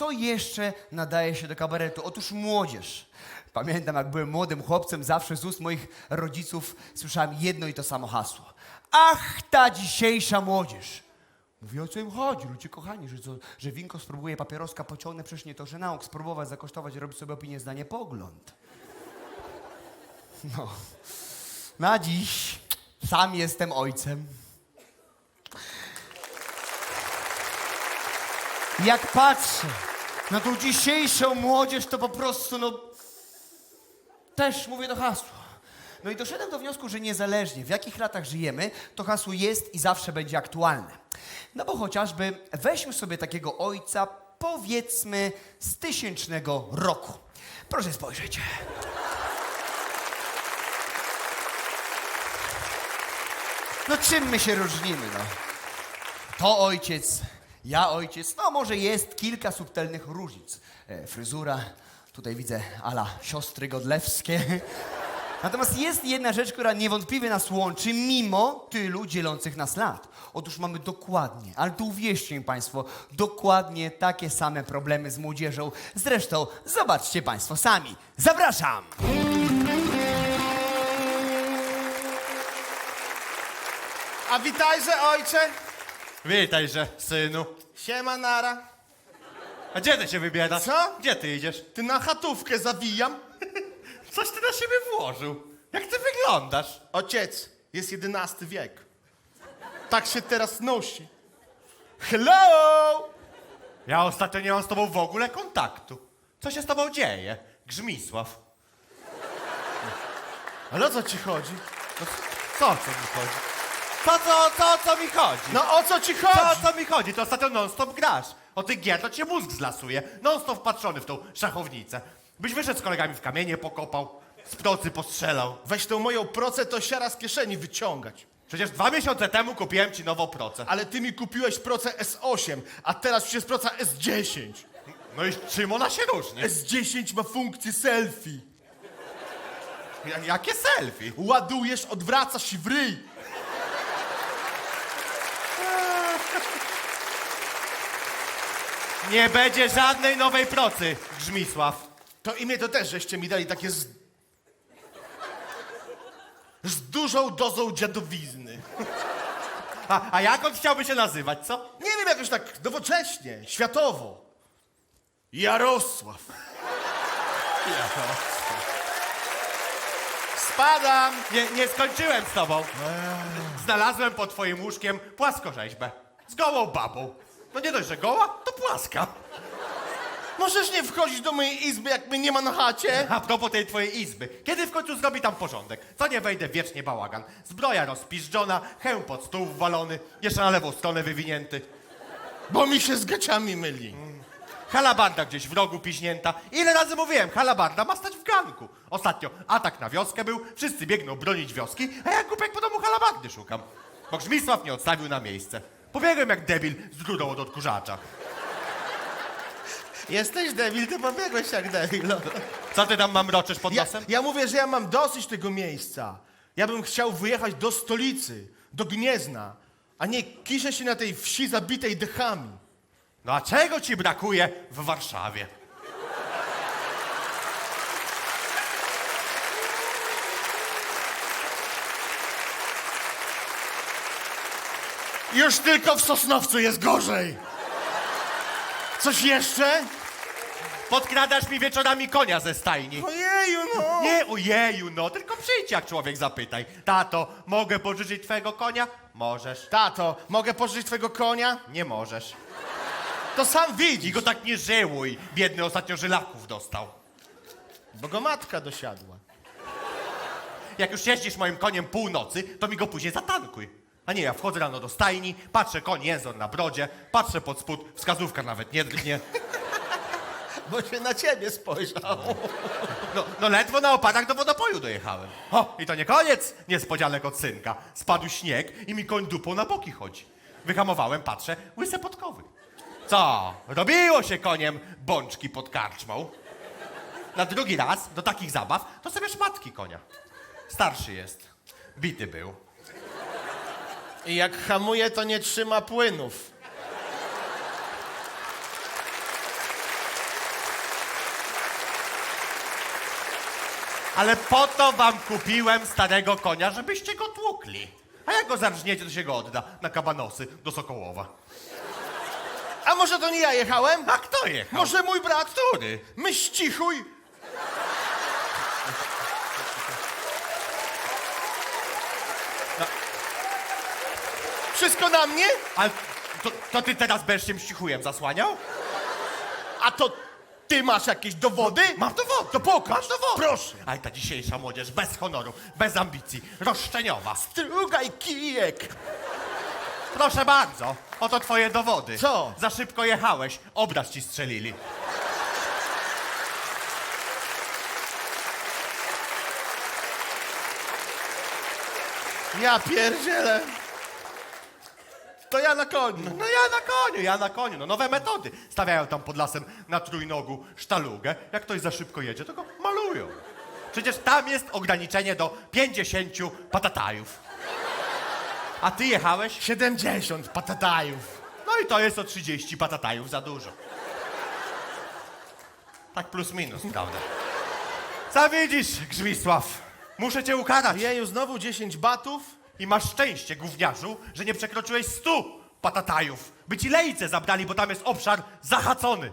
Co jeszcze nadaje się do kabaretu? Otóż młodzież. Pamiętam, jak byłem młodym chłopcem, zawsze z ust moich rodziców słyszałem jedno i to samo hasło. Ach, ta dzisiejsza młodzież. Mówię, o co im chodzi, ludzie kochani, że, co, że winko spróbuje, papieroska pociągnę, przecież nie to, że nauk, spróbować, zakosztować, robić sobie opinię, zdanie, pogląd. No. Na dziś sam jestem ojcem. Jak patrzę na tą dzisiejszą młodzież, to po prostu, no, też mówię to hasło. No i doszedłem do wniosku, że niezależnie w jakich latach żyjemy, to hasło jest i zawsze będzie aktualne. No bo chociażby weźmy sobie takiego ojca, powiedzmy, z tysięcznego roku. Proszę spojrzeć. No czym my się różnimy, no? To ojciec, ja ojciec, no może jest kilka subtelnych różnic. E, fryzura, tutaj widzę ala siostry godlewskie. Natomiast jest jedna rzecz, która niewątpliwie nas łączy, mimo tylu dzielących nas lat. Otóż mamy dokładnie, ale tu uwierzcie mi Państwo, dokładnie takie same problemy z młodzieżą. Zresztą zobaczcie Państwo sami. Zapraszam! A witajże ojcze. Witajże, synu. Siema nara. A gdzie ty się wybierasz? Co? Gdzie ty idziesz? Ty na chatówkę zawijam. Coś ty na siebie włożył. Jak ty wyglądasz? Ojciec, jest jedenasty wiek. Tak się teraz nosi. Hello! Ja ostatnio nie mam z tobą w ogóle kontaktu. Co się z tobą dzieje? Grzmisław. Ale o co ci chodzi? No, co, co mi chodzi? Co, co, co, co mi chodzi? No o co ci Co, chodzi? co mi chodzi? To ostatnio non-stop grasz. O tych gier to cię mózg zlasuje. Non-stop wpatrzony w tą szachownicę. Byś wyszedł z kolegami w kamienie pokopał, z procy postrzelał. Weź tą moją procę, to siara z kieszeni wyciągać. Przecież dwa miesiące temu kupiłem ci nową procę. Ale ty mi kupiłeś procę S8, a teraz już jest proca S10. No i czym ona się różni? S10 ma funkcję selfie. Ja- Jakie selfie? Ładujesz, odwracasz i w ryj. Nie będzie żadnej nowej procy, Grzmisław. To imię to też żeście mi dali takie z... z dużą dozą dziadowizny. A, a jak on chciałby się nazywać, co? Nie wiem, jakoś tak nowocześnie, światowo. Jarosław. Spadam. Nie, nie skończyłem z tobą. Znalazłem pod twoim łóżkiem płaskorzeźbę. Z gołą babą. No nie dość, że goła, to płaska. Możesz nie wchodzić do mojej izby, jak mnie nie ma na chacie? A propos tej twojej izby. Kiedy w końcu zrobi tam porządek? Co nie wejdę, wiecznie bałagan. Zbroja rozpiżdżona, hełm pod stół wwalony, jeszcze na lewą stronę wywinięty. Bo mi się z gaciami myli. Halabanda gdzieś w rogu piźnięta. Ile razy mówiłem, halabanda ma stać w ganku. Ostatnio atak na wioskę był, wszyscy biegną bronić wioski, a ja głupek po domu halabandy szukam. Bo Grzmisław nie odstawił na miejsce. Pobiegłem jak debil z rudą od odkurzacza. Jesteś debil, ty pobiegłeś jak debil. no. Co ty tam mamroczysz pod Ja, nosem? ja mówię, że ja mam dosyć tego miejsca. Ja bym chciał wyjechać do stolicy, do Gniezna, a nie kiszę się na tej wsi zabitej dechami. No a czego ci brakuje w Warszawie? Już tylko w Sosnowcu jest gorzej. Coś jeszcze? Podkradasz mi wieczorami konia ze stajni. Ojeju, no. Nie, ojeju, no, tylko przyjdź jak człowiek zapytaj. Tato, mogę pożyczyć twojego konia? Możesz. Tato, mogę pożyczyć twojego konia? Nie możesz. To sam I widzi, go tak nie żyłuj. Biedny ostatnio żylaków dostał. bo go matka dosiadła. Jak już jeździsz moim koniem północy, to mi go później zatankuj. A nie, ja wchodzę rano do stajni, patrzę koń jęzor na brodzie, patrzę pod spód, wskazówka nawet nie drgnie. Bo się na ciebie spojrzał. No, no ledwo na opadach do wodopoju dojechałem. O, i to nie koniec niespodzianek od synka. Spadł śnieg i mi koń dupą na boki chodzi. Wyhamowałem, patrzę, łyse podkowy. Co? Robiło się koniem bączki pod karczmą. Na drugi raz do takich zabaw to sobie szmatki konia. Starszy jest. Bity był. I jak hamuje, to nie trzyma płynów. Ale po to wam kupiłem starego konia, żebyście go tłukli. A jak go zarżniecie, to się go odda na kabanosy do Sokołowa. A może to nie ja jechałem? A kto jechał? Może mój brat, który? Myścichuj. No. Wszystko na mnie? A to, to ty teraz będziesz się mścichujem zasłaniał? A to ty masz jakieś dowody? Mam dowody. To pokaż. Mam dowody. Proszę. Ale ta dzisiejsza młodzież bez honoru, bez ambicji, roszczeniowa. Strugaj kijek. Proszę bardzo, oto twoje dowody. Co? Za szybko jechałeś, obraz ci strzelili. Ja pierdzielę. To ja na koniu. No ja na koniu, ja na koniu. No nowe metody. Stawiają tam pod lasem na trójnogu sztalugę. Jak ktoś za szybko jedzie, to go malują. Przecież tam jest ograniczenie do 50 patatajów. A ty jechałeś? 70 patatajów. No i to jest o 30 patatajów za dużo. Tak plus minus, prawda? Co widzisz, Grzmisław? Muszę cię ukarać. Jeju, znowu 10 batów? I masz szczęście, gówniarzu, że nie przekroczyłeś 100 patatajów. By ci lejce zabrali, bo tam jest obszar zahacony.